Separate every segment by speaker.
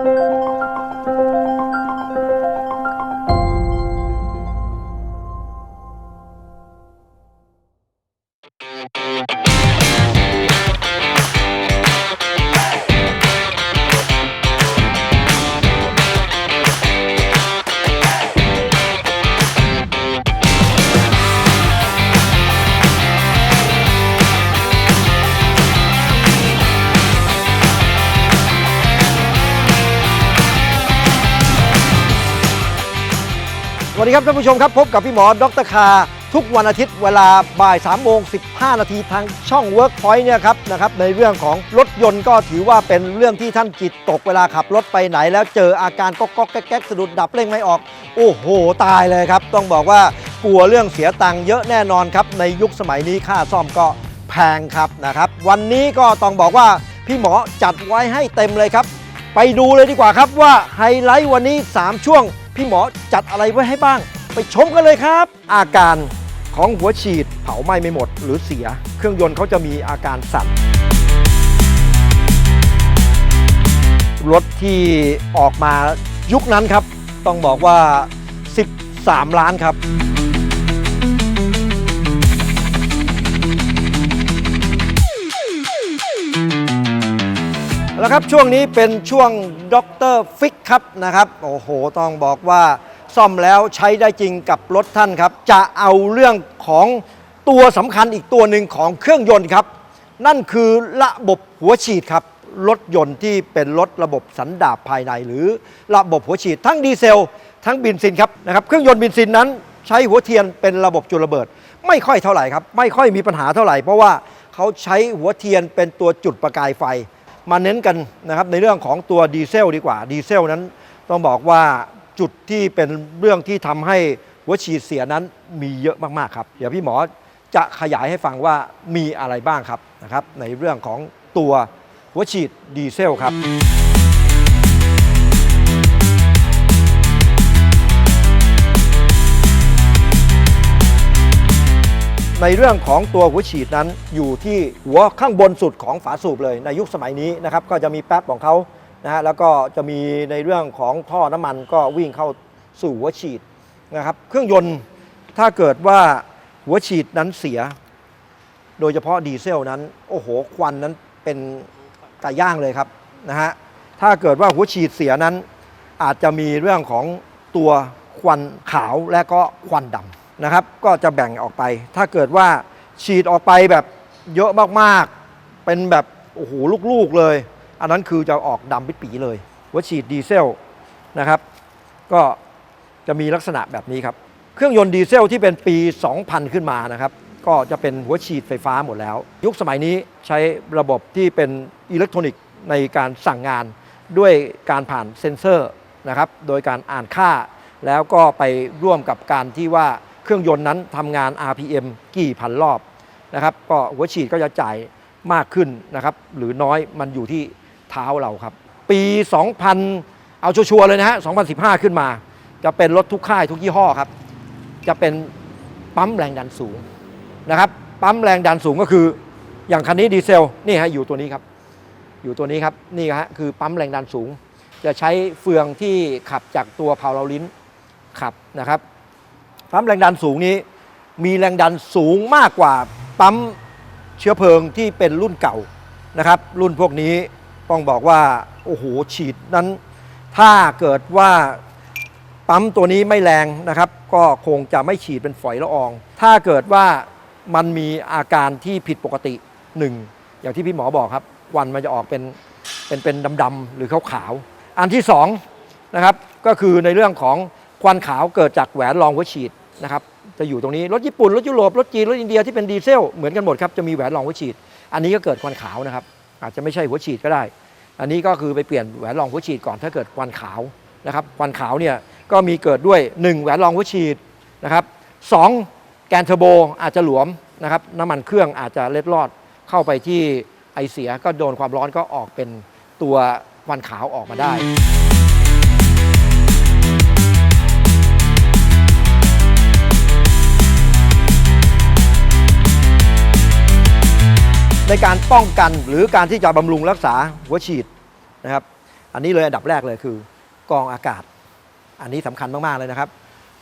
Speaker 1: ส ดีครับท่านผู้ชมครับ พบกับพี่หมอดรคา ทุกวันอาทิตย์เวลาบ่าย3โมง15นาทีทางช่อง Workpoint เนี่ยครับนะครับในเรื่องของรถยนต์ก็ถือว่าเป็นเรื่องที่ท่านจิตตกเวลาขับรถไปไหน แล้วเจออาการก๊อกก๊อกแก๊กแก๊กสะดุดดับเร่งไม่ออก โอ้โห ตายเลยครับ ต้องบอกว่ากลัวเรื่องเสียตังค์เยอะแน่นอนครับ ในยุคสมัยนี้ค่าซ่อมก็แพงครับนะครับ วันนี้ก็ต้องบอกว่าพี่หมอจัดไว้ให้เต็มเลยครับ ไปดูเลยดีกว่าครับว่าไฮไลท์วันนี้ 3 ช่วง พี่หมอจัดอะไรไว้ให้บ้าง ไปชมกันเลยครับ อาการของหัวฉีดเผาไหม้ไม่หมดหรือเสีย เครื่องยนต์เขาจะมีอาการสั่นรถที่ออกมายุคนั้นครับ ต้องบอกว่า 13 ล้านครับ แล้วครับช่วงนี้เป็นช่วงด็อกเตอร์ฟิกครับนะครับ โอ้โห ต้องบอกว่าซ่อมแล้วใช้ได้จริงกับรถท่านครับ จะเอาเรื่องของตัวสำคัญอีกตัวหนึ่งของเครื่องยนต์ครับ นั่นคือระบบหัวฉีดครับ รถยนต์ที่เป็นรถระบบสันดาปภายในหรือระบบหัวฉีด ทั้งดีเซล ทั้งบินซินครับนะครับ เครื่องยนต์บินซินนั้น ใช้หัวเทียนเป็นระบบจุลระเบิด ไม่ค่อยเท่าไหร่ครับ ไม่ค่อยมีปัญหาเท่าไหร่ เพราะว่าเขาใช้หัวเทียนเป็นตัวจุดประกายไฟ มาเน้นกันนะครับในเรื่องของตัวดีเซลดีกว่าดีเซลนั้น ต้องบอกว่าจุดที่เป็นเรื่องที่ทำให้หัวฉีดเสียนั้นมีเยอะมากๆครับ เดี๋ยวพี่หมอจะขยายให้ฟังว่ามีอะไรบ้างครับนะครับในเรื่องของตัวหัวฉีดดีเซลครับ ในเรื่องของตัวหัวฉีดนั้นอยู่ที่หัวข้างบนสุดของฝาสูบเลยในยุคสมัยนี้นะครับก็จะมีแป๊บของเขานะฮะแล้วก็จะมีในเรื่องของท่อน้ำมันก็วิ่งเข้าสู่หัวฉีดนะครับเครื่องยนต์ถ้าเกิดว่าหัวฉีดนั้นเสีย โดยเฉพาะดีเซลนั้นโอ้โหควันนั้นเป็นไก่ย่างเลยครับนะฮะถ้าเกิดว่าหัวฉีดเสียนั้น อาจจะมีเรื่องของตัวควันขาวและก็ควันดำ นะครับ ก็จะแบ่งออกไป ถ้าเกิดว่าฉีดออกไปแบบเยอะมากๆ เป็นแบบโอ้โหลูกๆเลย อันนั้นคือจะออกดำปิดปีเลยหัวฉีดดีเซลนะครับ ก็จะมีลักษณะแบบนี้ครับ เครื่องยนต์ดีเซลที่เป็นปี 2000 ขึ้นมานะครับ ก็จะเป็นหัวฉีดไฟฟ้าหมดแล้ว ยุคสมัยนี้ใช้ระบบที่เป็นอิเล็กทรอนิกส์ในการสั่งงานด้วยการผ่านเซ็นเซอร์นะครับ โดยการอ่านค่า แล้วก็ไปร่วมกับการที่ว่า เครื่องยนต์นั้นทำงาน RPM กี่พันรอบนะครับ ก็หัวฉีดก็จะจ่ายมากขึ้นนะครับ หรือน้อยมันอยู่ที่เท้าเราครับ ปี 2000 เอาชัวร์เลยนะฮะ 2015 ขึ้นมา จะเป็นรถทุกค่ายทุกยี่ห้อครับ จะเป็นปั๊มแรงดันสูงนะครับ ปั๊มแรงดันสูงก็คืออย่างคันนี้ดีเซลนี่ฮะอยู่ตัวนี้ครับ อยู่ตัวนี้ครับนี่ฮะคือปั๊มแรงดันสูง จะใช้เฟืองที่ขับจากตัวเพาเราลิ้นขับนะครับ ปั๊มแรงดันสูงนี้ มีแรงดันสูงมากกว่าปั๊มเชื้อเพลิงที่เป็นรุ่นเก่านะครับ รุ่นพวกนี้ต้องบอกว่าโอ้โหฉีดนั้น ถ้าเกิดว่าปั๊มตัวนี้ไม่แรงนะครับ ก็คงจะไม่ฉีดเป็นฝอยละออง ถ้าเกิดว่ามันมีอาการที่ผิดปกติหนึ่งอย่างที่พี่หมอบอกครับควันมันจะออกเป็นเป็นเป็นดำๆหรือขาวๆอันที่สองนะครับก็คือในเรื่องของควันขาวเกิดจากแหวนรองหัวฉีด นะครับจะอยู่ตรงนี้ รถญี่ปุ่น รถยุโรป รถจีน รถอินเดียที่เป็นดีเซลเหมือนกันหมดครับจะมีแหวนรองหัวฉีด อันนี้ก็เกิดควันขาวนะครับ อาจจะไม่ใช่หัวฉีดก็ได้ อันนี้ก็คือไปเปลี่ยนแหวนรองหัวฉีดก่อนถ้าเกิดควันขาวนะครับควันขาวเนี่ยก็มีเกิดด้วย 1 แหวนรองหัวฉีดนะครับสองแกนเทอร์โบอาจจะหลวมนะครับน้ำมันเครื่องอาจจะเล็ดลอดเข้าไปที่ไอเสียก็โดนความร้อนก็ออกเป็นตัวควันขาวออกมาได้ ในการป้องกันหรือการที่จะบำรุงรักษาหัวฉีดนะครับ อันนี้เลยอันดับแรกเลยคือกองอากาศ อันนี้สำคัญมาก ๆ เลยนะครับ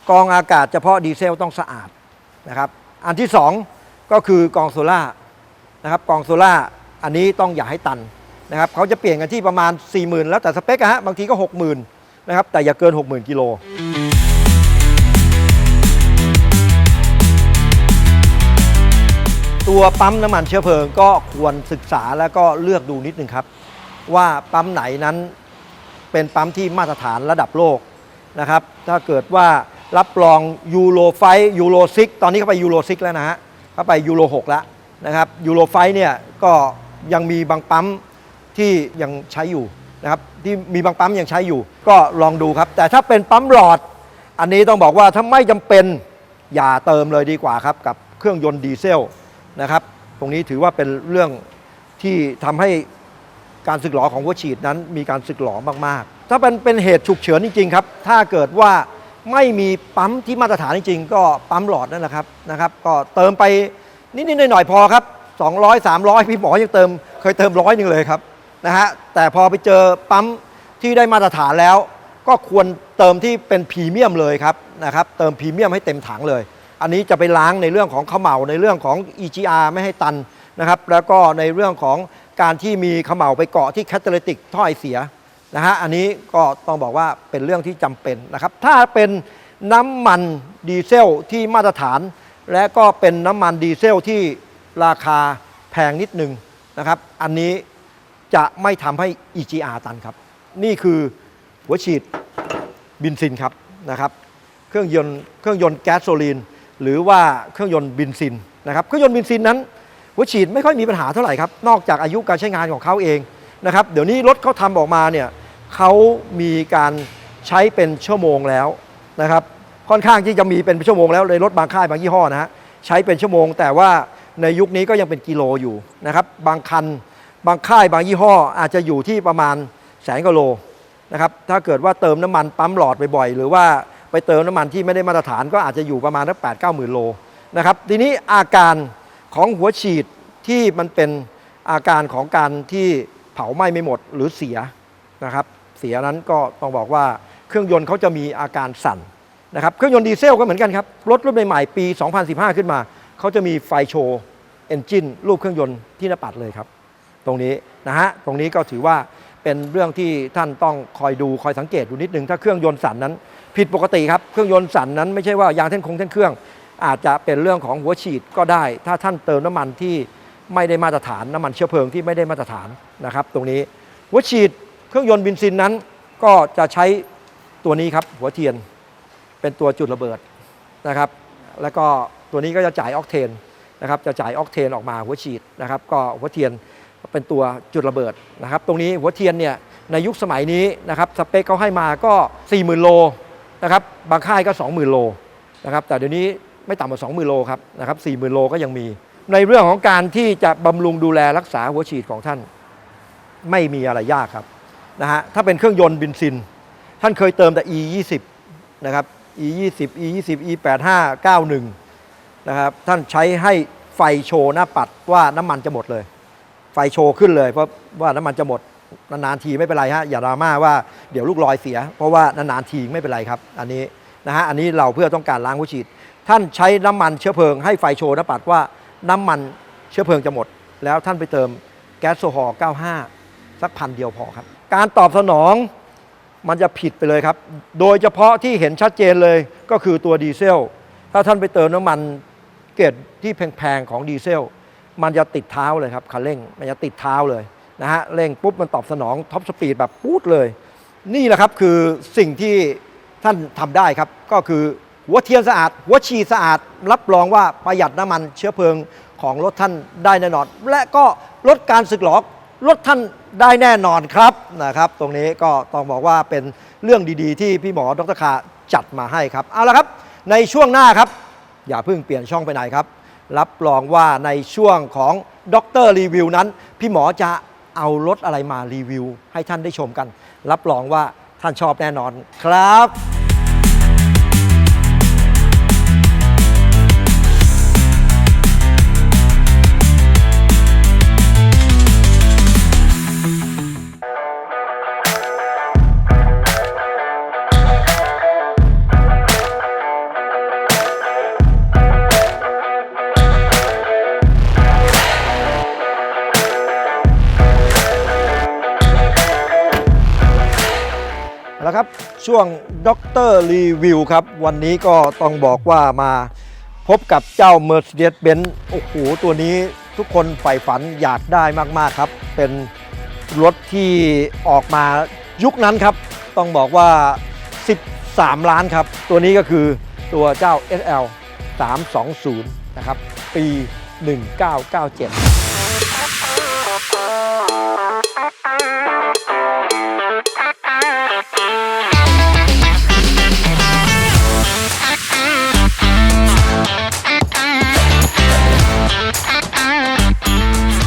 Speaker 1: กองอากาศเฉพาะดีเซลต้องสะอาดนะครับ อันที่ 2 ก็คือกองโซล่านะครับกองโซล่าอันนี้ต้องอย่าให้ตันนะครับเขาจะเปลี่ยนกันที่ประมาณ 40,000 แล้วแต่สเปคฮะบางทีก็ 60,000 นะครับแต่อย่าเกิน 60,000 กิโล ตัวปั๊มน้ำมันเชื้อเพลิงก็ควรศึกษาแล้วก็เลือกดูนิดนึงครับ ว่าปั๊มไหนนั้นเป็นปั๊มที่มาตรฐานระดับโลกนะครับ ถ้าเกิดว่ารับรองยูโรไฟยูโรซิกตอนนี้เขาไปยูโรซิกแล้วนะฮะเขาไปยูโร6แล้วนะครับยูโรไฟเนี่ยก็ยังมีบางปั๊มที่ยังใช้อยู่นะครับที่มีบางปั๊มยังใช้อยู่ ก็ลองดูครับ แต่ถ้าเป็นปั๊มหลอด อันนี้ต้องบอกว่าถ้าไม่จำเป็นอย่าเติมเลยดีกว่าครับ กับเครื่องยนต์ดีเซล นะครับ ตรงนี้ถือว่าเป็นเรื่องที่ทำให้การสึกหรอของหัวฉีดนั้นมีการสึกหรอมากๆ ถ้าเป็นเป็นเหตุฉุกเฉินจริงๆครับ ถ้าเกิดว่าไม่มีปั๊มที่มาตรฐานจริงๆ ก็ปั๊มหลอดนั่นแหละครับนะครับ ก็เติมไปนิดๆหน่อยๆพอครับ 200 300 พี่หมอยังเติมเคยเติมร้อยหนึงเลยครับนะฮะแต่พอไปเจอปั๊มที่ได้มาตรฐานแล้ว ก็ควรเติมที่เป็นพรีเมียมเลยครับนะครับเติมพรีเมียมให้เต็มถังเลย อันนี้จะไปล้างในเรื่องของเขม่าในเรื่องของ EGR ไม่ให้ตันนะครับแล้วก็ในเรื่องของการที่มีเขม่าไปเกาะที่แคตตาลิติกท่อไอเสียนะฮะอันนี้ก็ต้องบอกว่าเป็นเรื่องที่จำเป็นนะครับถ้าเป็นน้ำมันดีเซลที่มาตรฐาน และก็เป็นน้ำมันดีเซลที่ราคาแพงนิดนึงนะครับอันนี้จะไม่ทำให้ EGR ตันครับ นี่คือหัวฉีดบินซินครับนะครับเครื่องยนต์เครื่องยนต์แก๊สโซลีน หรือว่าเครื่องยนต์บินซินนะครับเครื่องยนต์บินซินนั้นหัวฉีดไม่ค่อยมีปัญหาเท่าไหร่ครับนอกจากอายุการใช้งานของเขาเองนะครับเดี๋ยวนี้รถเขาทำออกมาเนี่ยเขามีการใช้เป็นชั่วโมงแล้วนะครับค่อนข้างที่จะมีเป็นชั่วโมงแล้วเลยรถบางค่ายบางยี่ห้อนะฮะใช้เป็นชั่วโมง แต่ว่าในยุคนี้ก็ยังเป็นกิโลอยู่นะครับบางคันบางค่ายบางยี่ห้ออาจจะอยู่ที่ประมาณแสนกิโลนะครับถ้าเกิดว่าเติมน้ำมันปั๊มหลอดบ่อยๆหรือว่า ไปเติมน้ำมันที่ไม่ได้มาตรฐานก็อาจจะอยู่ประมาณสักแปดเก้าหมื่นโลนะครับทีนี้อาการของหัวฉีดที่มันเป็นอาการของการที่เผาไหม้ไม่หมดหรือเสียนะครับเสียนั้นก็ต้องบอกว่าเครื่องยนต์เขาจะมีอาการสั่นนะครับเครื่องยนต์ดีเซลก็เหมือนกันครับรถรุ่นใหม่ๆปี 2015 ขึ้นมาเขาจะมีไฟโชว์เอนจินรูปเครื่องยนต์ที่หน้าปัดเลยครับ ตรงนี้นะฮะตรงนี้ก็ถือว่าเป็นเรื่องที่ท่านต้องคอยดูคอยสังเกตดูนิดนึง ถ้าเครื่องยนต์สั่นนั้น ผิดปกติครับเครื่องยนต์สั่นนั้นไม่ใช่ว่ายางเท่นคงเท่นเครื่อง อาจจะเป็นเรื่องของหัวฉีดก็ได้ ถ้าท่านเติมน้ำมันที่ไม่ได้มาตรฐานน้ำมันเชื้อเพลิงที่ไม่ได้มาตรฐานนะครับ ตรงนี้หัวฉีดเครื่องยนต์บินซินนั้น ก็จะใช้ตัวนี้ครับหัวเทียนเป็นตัวจุดระเบิดนะครับ แล้วก็ตัวนี้ก็จะจ่ายออกเทนนะครับจะจ่ายออกเทนออกมาหัวฉีดนะครับ ก็หัวเทียนเป็นตัวจุดระเบิดนะครับ ตรงนี้หัวเทียนเนี่ยในยุคสมัยนี้นะครับสเปคเขาให้มาก็ 40,000 โล นะครับบางค่ายก็ 20,000 โลนะครับแต่เดี๋ยวนี้ไม่ต่ำกว่า 20,000 โลครับนะครับ40,000 โลก็ยังมี ในเรื่องของการที่จะบำรุงดูแลรักษาหัวฉีดของท่าน ไม่มีอะไรยากครับนะฮะถ้าเป็นเครื่องยนต์บินซิน ท่านเคยเติมแต่ e 2 0นะครับ e 2 0 e 2 0 e 8 5 9 1นะครับท่านใช้ให้ไฟโชว์หน้าปัดว่าน้ำมันจะหมดเลย ไฟโชว์ขึ้นเลยเพราะว่าน้ำมันจะหมด นานๆทีไม่เป็นไรฮะอย่าดราม่าว่าเดี๋ยวลูกลอยเสีย เพราะว่านานๆทีไม่เป็นไรครับอันนี้นะฮะอันนี้เราเพื่อต้องการล้างหัวฉีด ท่านใช้น้ำมันเชื้อเพลิงให้ไฟโชว์น้าปัดว่าน้ำมันเชื้อเพลิงจะหมด แล้วท่านไปเติมแก๊สโซฮอล์95 สักพันเดียวพอครับ การตอบสนองมันจะผิดไปเลยครับ โดยเฉพาะที่เห็นชัดเจนเลยก็คือตัวดีเซล ถ้าท่านไปเติมน้ำมันเกรดที่แพงๆของดีเซล มันจะติดเท้าเลยครับคันเร่ง มันจะติดเท้าเลย นะฮะเร่งปุ๊บมันตอบสนองท็อปสปีดแบบปู๊ดเลย นี่แหละครับคือสิ่งที่ท่านทำได้ครับ ก็คือหัวเทียนสะอาด หัวฉีดสะอาด รับรองว่าประหยัดน้ำมันเชื้อเพลิงของรถท่านได้แน่นอน และก็ลดการสึกหรอรถท่านได้แน่นอนครับนะครับ ตรงนี้ก็ต้องบอกว่าเป็นเรื่องดีๆ ที่พี่หมอดรคาจัดมาให้ครับ เอาละครับ ในช่วงหน้าครับ อย่าเพิ่งเปลี่ยนช่องไปไหนครับ รับรองว่าในช่วงของด็อกเตอร์รีวิวนั้น พี่หมอจะ เอารถอะไรมารีวิว ให้ท่านได้ชมกัน รับรองว่าท่านชอบแน่นอนครับ ช่วงด็อกเตอร์รีวิวครับ วันนี้ก็ต้องบอกว่ามาพบกับเจ้า Mercedes-Benz โอ้โห ตัวนี้ทุกคนใฝ่ฝันอยากได้มากๆครับ เป็นรถที่ออกมายุคนั้นครับ ต้องบอกว่า 13 ล้านครับ ตัวนี้ก็คือตัวเจ้า SL 320 นะครับ ปี 1997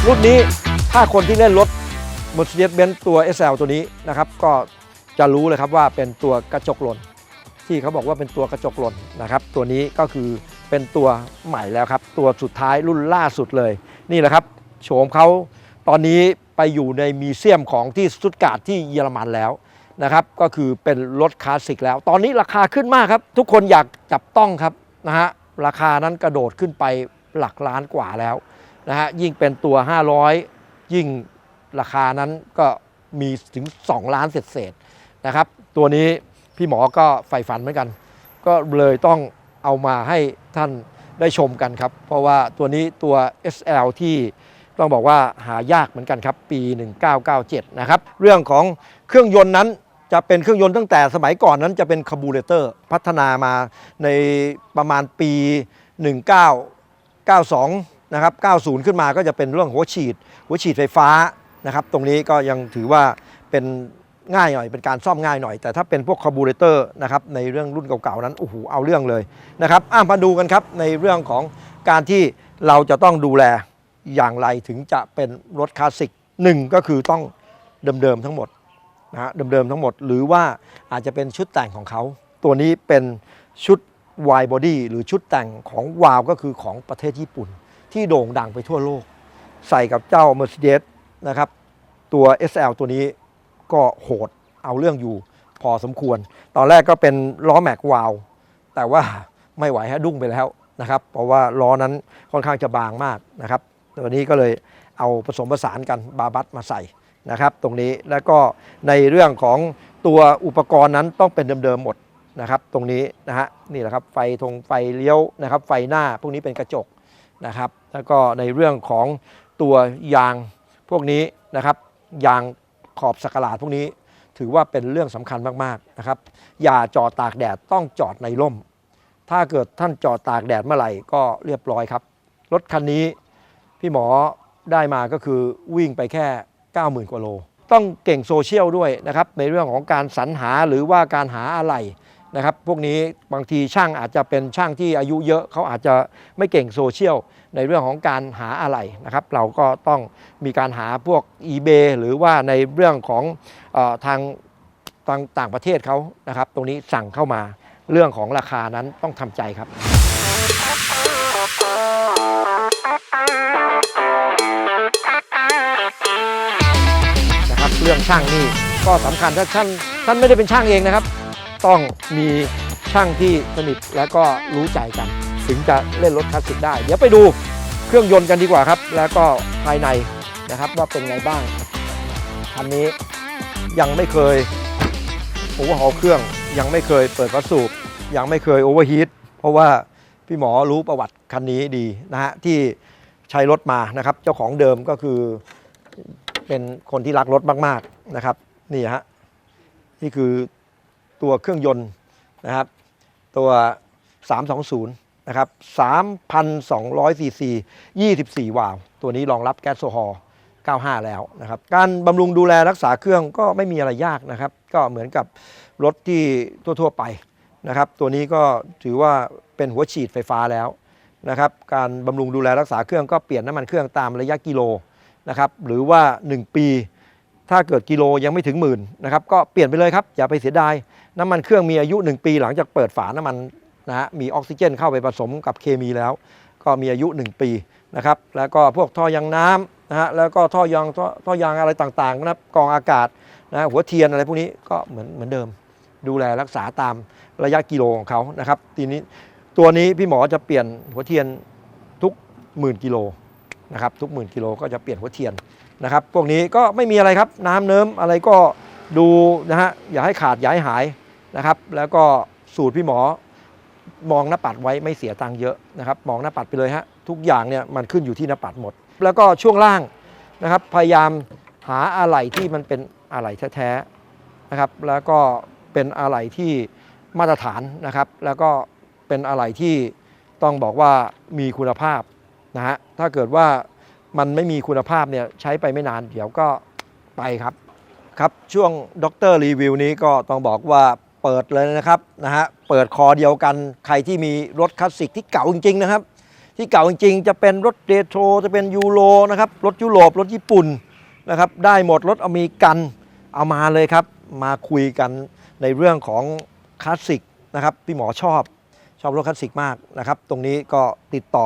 Speaker 1: รุ่นนี้ถ้าคนที่เล่นรถ Mercedes-Benz ตัว SL ตัวนี้นะครับ ก็จะรู้เลยครับว่าเป็นตัวกระจกหล่นที่เขาบอกว่าเป็นตัวกระจกหล่นนะครับ ตัวนี้ก็คือเป็นตัวใหม่แล้วครับ ตัวสุดท้ายรุ่นล่าสุดเลย นี่แหละครับโฉมเขาตอนนี้ไปอยู่ในมีเซียมของที่สตุตการ์ดที่เยอรมันแล้วนะครับก็คือเป็นรถคลาสสิกแล้ว ตอนนี้ราคาขึ้นมากครับ ทุกคนอยากจับต้องครับนะฮะราคานั้นกระโดดขึ้นไปหลักล้านกว่าแล้ว นะฮะยิ่งเป็นตัว 500 ยิ่งราคานั้นก็มีถึง 2 ล้านเศษๆนะครับ ตัวนี้พี่หมอก็ใฝ่ฝันเหมือนกัน ก็เลยต้องเอามาให้ท่านได้ชมกันครับ เพราะว่าตัวนี้ตัว SL ที่ต้องบอกว่าหายากเหมือนกันครับ ปี 1997 นะครับ เรื่องของเครื่องยนต์นั้นจะเป็นเครื่องยนต์ตั้งแต่สมัยก่อนนั้นจะเป็นคาร์บูเรเตอร์พัฒนามาในประมาณปี 1992 นะครับ 90 ขึ้นมาก็จะเป็นเรื่องหัวฉีด หัวฉีดไฟฟ้านะครับ ตรงนี้ก็ยังถือว่าเป็นง่ายหน่อยเป็นการซ่อมง่ายหน่อย แต่ถ้าเป็นพวกคาร์บูเรเตอร์นะครับในเรื่องรุ่นเก่าๆนั้นโอ้โหเอาเรื่องเลยนะครับอะมาดูกันครับในเรื่องของการที่เราจะต้องดูแลอย่างไรถึงจะเป็นรถคลาสสิกหนึ่งก็คือต้องเดิมๆทั้งหมดนะฮะเดิมๆทั้งหมด หรือว่าอาจจะเป็นชุดแต่งของเขา ตัวนี้เป็นชุด wide body หรือชุดแต่งของวาวก็คือของประเทศญี่ปุ่น ที่โด่งดังไปทั่วโลก ใส่กับเจ้า Mercedes นะครับ ตัว SL ตัวนี้ก็โหดเอาเรื่องอยู่พอสมควร ตอนแรกก็เป็นล้อแม็กวาว แต่ว่าไม่ไหวฮะดุ้งไปแล้วนะครับ เพราะว่าล้อนั้นค่อนข้างจะบางมากนะครับตัวนี้ก็เลยเอาผสมผสานกันบาบัสมาใส่นะครับ ตรงนี้แล้วก็ในเรื่องของตัวอุปกรณ์นั้นต้องเป็นเดิมๆหมดนะครับ ตรงนี้นะฮะนี่แหละครับไฟทงไฟเลี้ยวนะครับ ไฟหน้าพวกนี้เป็นกระจกนะครับ แล้วก็ในเรื่องของตัวยางพวกนี้นะครับ ยางขอบสกลาดพวกนี้ ถือว่าเป็นเรื่องสำคัญมากๆนะครับ อย่าจอดตากแดดต้องจอดในร่ม ถ้าเกิดท่านจอดตากแดดเมื่อไหร่ก็เรียบร้อยครับ รถคันนี้พี่หมอได้มาก็คือวิ่งไปแค่ 90,000กว่าโล ต้องเก่งโซเชียลด้วยนะครับในเรื่องของการสรรหาหรือว่าการหาอะไร นะครับพวกนี้บางทีช่างอาจจะเป็นช่างที่อายุเยอะเขาอาจจะไม่เก่งโซเชียลในเรื่องของการหาอะไรนะครับเราก็ต้องมีการหาพวก eBay หรือว่าในเรื่องของออทางทางต่างประเทศเขานะครับ ตรงนี้สั่งเข้ามาเรื่องของราคานั้นต้องทำใจครับ นะครับเรื่องช่างนี่ก็สำคัญถ้าท่านท่านไม่ได้เป็นช่างเองนะครับ ต้องมีช่างที่สนิทและก็รู้ใจกัน ถึงจะเล่นรถคลาสสิกได้ เดี๋ยวไปดูเครื่องยนต์กันดีกว่าครับ แล้วก็ภายในนะครับว่าเป็นไงบ้างคันนี้ยังไม่เคยโอเวอร์ฮอลเครื่องยังไม่เคยเปิดวัสสูบยังไม่เคยโอเวอร์ฮีทเพราะว่าพี่หมอรู้ประวัติคันนี้ดีนะฮะที่ใช้รถมานะครับ เจ้าของเดิมก็คือเป็นคนที่รักรถมาก ๆนะครับ นี่ฮะนี่คือ ตัวเครื่องยนต์นะครับ ตัว 320 นะครับ 3,200 ซีซี 24 วาล์วตัวนี้รองรับแก๊สโซฮอล์95 แล้วนะครับ การบำรุงดูแลรักษาเครื่องก็ไม่มีอะไรยากนะครับ ก็เหมือนกับรถที่ทั่ว ๆ ไปนะครับ ตัวนี้ก็ถือว่าเป็นหัวฉีดไฟฟ้าแล้วนะครับ การบำรุงดูแลรักษาเครื่องก็เปลี่ยนน้ำมันเครื่องตามระยะกิโลนะครับ หรือว่า 1 ปี ถ้าเกิดกิโลยังไม่ถึงหมื่นนะครับ ก็เปลี่ยนไปเลยครับ อย่าไปเสียดาย น้ำมันเครื่องมีอายุ 1 ปีหลังจากเปิดฝาน้ำมันนะฮะมีออกซิเจนเข้าไปผสมกับเคมีแล้ว ก็มีอายุ 1 ปีนะครับแล้วก็พวกท่อยางน้ำนะฮะแล้วก็ท่อยางท่อท่อยางอะไรต่างๆนะกองอากาศนะหัวเทียนอะไรพวกนี้ก็เหมือนเหมือนเดิม ดูแลรักษาตามระยะกิโลของเขานะครับทีนี้ตัวนี้พี่หมอจะเปลี่ยนหัวเทียนทุกหมื่นกิโลนะครับทุกหมื่นกิโลก็จะเปลี่ยนหัวเทียนนะครับพวกนี้ก็ไม่มีอะไรครับ น้ำเนิ้มอะไรก็ดูนะฮะอย่าให้ขาดอย่าให้หาย นะครับ แล้วก็สูตรพี่หมอมองหน้าปัดไว้ไม่เสียตังค์เยอะนะครับ มองหน้าปัดไปเลยฮะทุกอย่างเนี่ยมันขึ้นอยู่ที่หน้าปัดหมด แล้วก็ช่วงล่างนะครับ พยายามหาอะไหล่ที่มันเป็นอะไหล่แท้ๆนะครับ แล้วก็เป็นอะไหล่ที่มาตรฐานนะครับ แล้วก็เป็นอะไหล่ที่ต้องบอกว่ามีคุณภาพนะฮะถ้าเกิดว่ามันไม่มีคุณภาพเนี่ยใช้ไปไม่นาน เดี๋ยวก็ไปครับครับช่วงด็อกเตอร์รีวิวนี้ก็ต้องบอกว่า เปิดเลยนะครับนะฮะเปิดคอเดียวกันใครที่มีรถคลาสสิกที่เก่าจริง ๆ นะครับ ที่เก่าจริง ๆ จะเป็นรถเรโทรจะเป็นยูโรนะครับรถยุโรปรถญี่ปุ่นนะครับได้หมดรถอเมริกันเอามาเลยครับ มาคุยกันในเรื่องของคลาสสิกนะครับพี่หมอชอบชอบรถคลาสสิกมากนะครับ ตรงนี้ก็ติดต่อ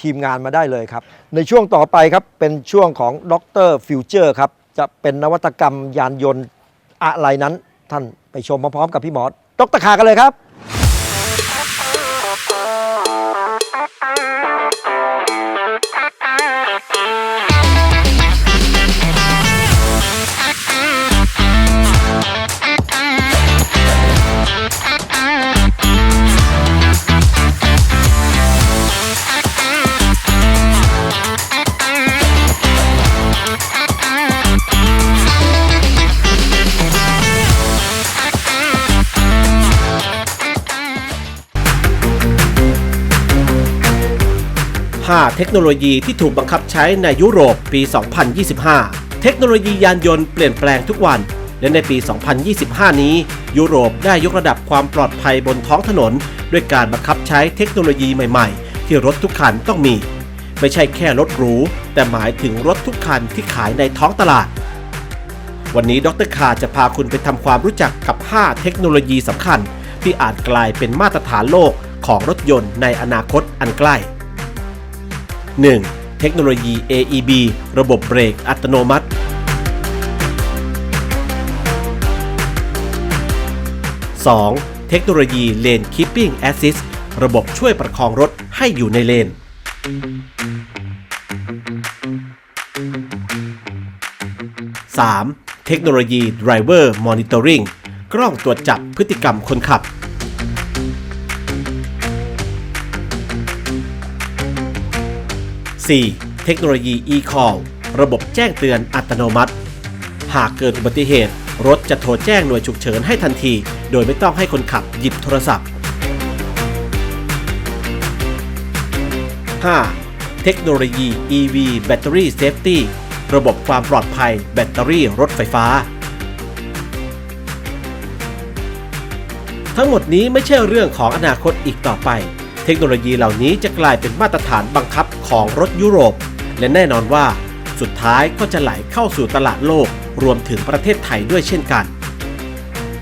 Speaker 1: ทีมงานมาได้เลยครับ ในช่วงต่อไปครับเป็นช่วงของด็อกเตอร์ฟิวเจอร์ครับจะเป็นนวัตกรรมยานยนต์อะไรนั้น ท่านไปชมพร้อมๆกับพี่หมอดรคากันเลยครับ
Speaker 2: 5เทคโนโลยีที่ถูกบังคับใช้ในยุโรปปี 2025 เทคโนโลยียานยนต์เปลี่ยนแปลงทุกวัน และในปี 2025 นี้ ยุโรปได้ยกระดับความปลอดภัยบนท้องถนน ด้วยการบังคับใช้เทคโนโลยีใหม่ๆ ที่รถทุกคันต้องมี ไม่ใช่แค่รถหรู แต่หมายถึงรถทุกคันที่ขายในท้องตลาด วันนี้ดรคาจะพาคุณไปทำความรู้จักกับ 5 เทคโนโลยีสำคัญ ที่อาจกลายเป็นมาตรฐานโลกของรถยนต์ในอนาคตอันใกล้ 1. เทคโนโลยี AEB ระบบเบรกอัตโนมัติ 2. เทคโนโลยี Lane Keeping Assist ระบบช่วยประคองรถให้อยู่ในเลน 3. เทคโนโลยี Driver Monitoring กล้องตรวจจับพฤติกรรมคนขับ 4. เทคโนโลยี e-call ระบบแจ้งเตือนอัตโนมัติ หากเกิดอุบัติเหตุ รถจะโทรแจ้งหน่วยฉุกเฉินให้ทันที โดยไม่ต้องให้คนขับหยิบโทรศัพท์ 5. เทคโนโลยี EV Battery Safety ระบบความปลอดภัยแบตเตอรี่รถไฟฟ้า ทั้งหมดนี้ไม่ใช่เรื่องของอนาคตอีกต่อไป เทคโนโลยีเหล่านี้จะกลายเป็นมาตรฐานบังคับของรถยุโรป และแน่นอนว่า สุดท้ายก็จะไหลเข้าสู่ตลาดโลกรวมถึงประเทศไทยด้วยเช่นกัน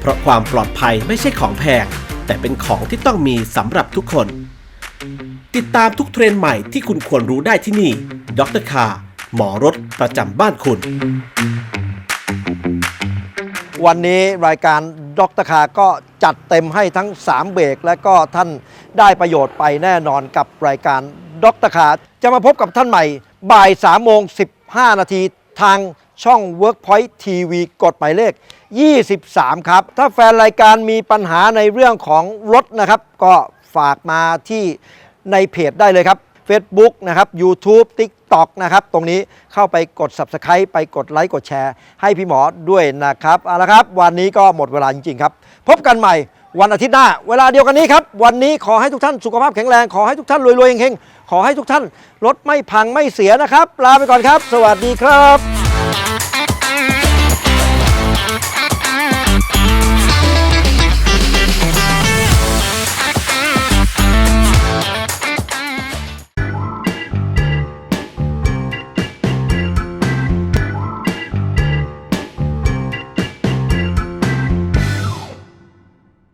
Speaker 2: เพราะความปลอดภัยไม่ใช่ของแพง แต่เป็นของที่ต้องมีสำหรับทุกคน ติดตามทุกเทรนด์ใหม่ที่คุณควรรู้ได้ที่นี่ดรคาหมอรถประจำบ้านคุณ
Speaker 1: วันนี้รายการ ดรคาก็จัดเต็มให้ทั้ง 3 เบรก และก็ท่านได้ประโยชน์ไปแน่นอนกับรายการดรคาจะมาพบกับท่านใหม่ บ่าย3โมง15 นาทีทางช่อง Workpoint TV กฎหมายเลข 23 ครับ ถ้าแฟนรายการมีปัญหาในเรื่องของรถนะครับ ก็ฝากมาที่ในเพจได้เลยครับ Facebook นะครับ YouTube TikTok นะครับ ตรงนี้เข้าไปกด Subscribe ไปกดไลค์กดแชร์ ให้พี่หมอด้วยนะครับเอาละครับ วันนี้ก็หมดเวลาจริงๆครับ พบกันใหม่วันอาทิตย์หน้า เวลาเดียวกันนี้ครับ วันนี้ขอให้ทุกท่านสุขภาพแข็งแรง ขอให้ทุกท่านรวยๆเฮงๆขอให้ทุกท่านรถไม่พังไม่เสียนะครับ ลาไปก่อนครับ สวัสดีครับ